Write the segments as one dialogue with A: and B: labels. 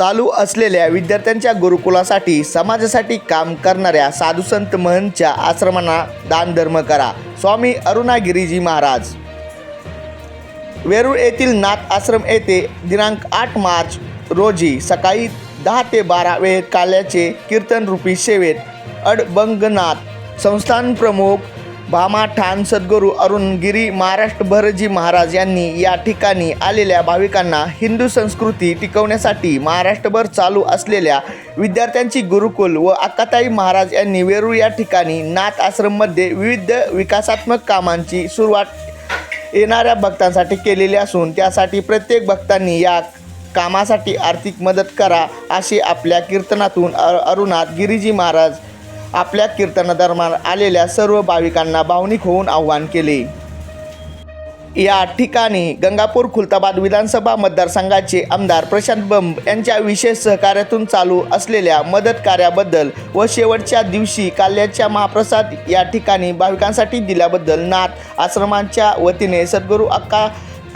A: चालू असलेल्या विद्यार्थ्यांच्या गुरुकुलासाठी समाजासाठी काम करणाऱ्या साधुसंत महंतच्या आश्रमांना दानधर्म करा. स्वामी अरुणागिरीजी महाराज. वेरूळ येथील नाथ आश्रम येथे दिनांक आठ मार्च रोजी सकाळी दहा ते बारा वेळ काल्याचे कीर्तनरूपी सेवेत अडबंगनाथ संस्थान प्रमुख भामा ठाण सद्गुरू अरुण गिरी महाराष्ट्रभरजी महाराज यांनी या ठिकाणी आलेल्या भाविकांना हिंदू संस्कृती टिकवण्यासाठी महाराष्ट्रभर चालू असलेल्या विद्यार्थ्यांची गुरुकुल व अक्काताई महाराज यांनी वेरूळ या ठिकाणी नाथ आश्रममध्ये विविध विकासात्मक कामांची सुरुवात येणाऱ्या भक्तांसाठी केलेली असून त्यासाठी प्रत्येक भक्तांनी या कामासाठी आर्थिक मदत करा असे आपल्या कीर्तनातून अ अरुणात गिरीजी महाराज आपल्या कीर्तनादरम्यान आलेल्या सर्व भाविकांना भावनिक होऊन आव्हान केले. या ठिकाणी गंगापूर खुलताबाद विधानसभा मतदारसंघाचे आमदार प्रशांत बंब यांच्या विशेष सहकार्यातून चालू असलेल्या मदत कार्याबद्दल व शेवटच्या दिवशी काल्याच्या महाप्रसाद या ठिकाणी भाविकांसाठी दिल्याबद्दल नाथ आश्रमांच्या वतीने सद्गुरू अक्का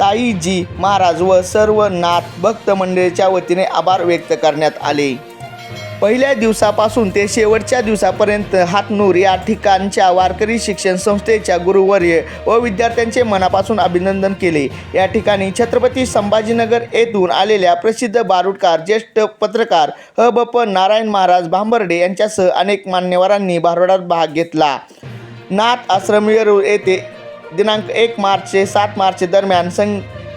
A: ताईजी महाराज व सर्व नाथ भक्त मंडळीच्या वतीने आभार व्यक्त करण्यात आले. पहिल्या दिवसापासून ते शेवटच्या दिवसापर्यंत हातनूर या ठिकाणच्या वारकरी शिक्षण संस्थेच्या गुरुवर्य व विद्यार्थ्यांचे मनापासून अभिनंदन केले. या ठिकाणी छत्रपती संभाजीनगर येथून आलेल्या प्रसिद्ध बारुडकार ज्येष्ठ पत्रकार ह. ब. प. नारायण महाराज भांबर्डे यांच्यासह अनेक मान्यवरांनी भारुडात भाग घेतला. नाथ आश्रम वेरूळ येथे दिनांक एक मार्च ते सात मार्च दरम्यान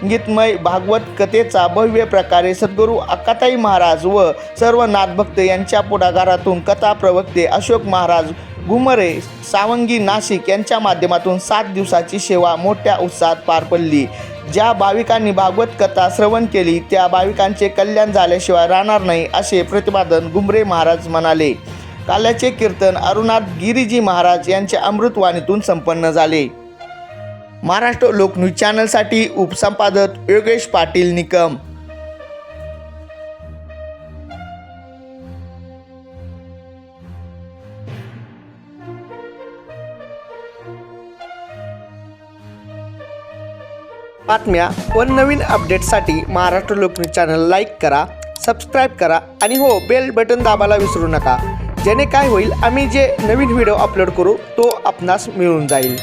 A: गीतमय भागवत कथेचा भव्य प्रकारे सद्गुरू अक्काताई महाराज व सर्व नाथभक्त यांच्या पुढाकारातून कथा प्रवक्ते अशोक महाराज घुमरे सावंगी नाशिक यांच्या माध्यमातून सात दिवसाची सेवा मोठ्या उत्साहात पार पडली. ज्या भाविकांनी भागवत कथा श्रवण केली त्या भाविकांचे कल्याण झाल्याशिवाय राहणार नाही असे प्रतिपादन घुमरे महाराज म्हणाले. काल्याचे कीर्तन अरुणाथ गिरीजी महाराज यांच्या अमृतवाणीतून संपन्न झाले. महाराष्ट्र लोकन्यूज चॅनलसाठी उपसंपादक योगेश पाटील निकम. बातम्या व नवीन अपडेटसाठी महाराष्ट्र लोकन्यूज चॅनल लाईक करा सबस्क्राईब करा आणि हो बेल बटन दाबायला विसरू नका. जेणे काय होईल आम्ही जे नवीन व्हिडिओ अपलोड करू तो आपणास मिळून जाईल.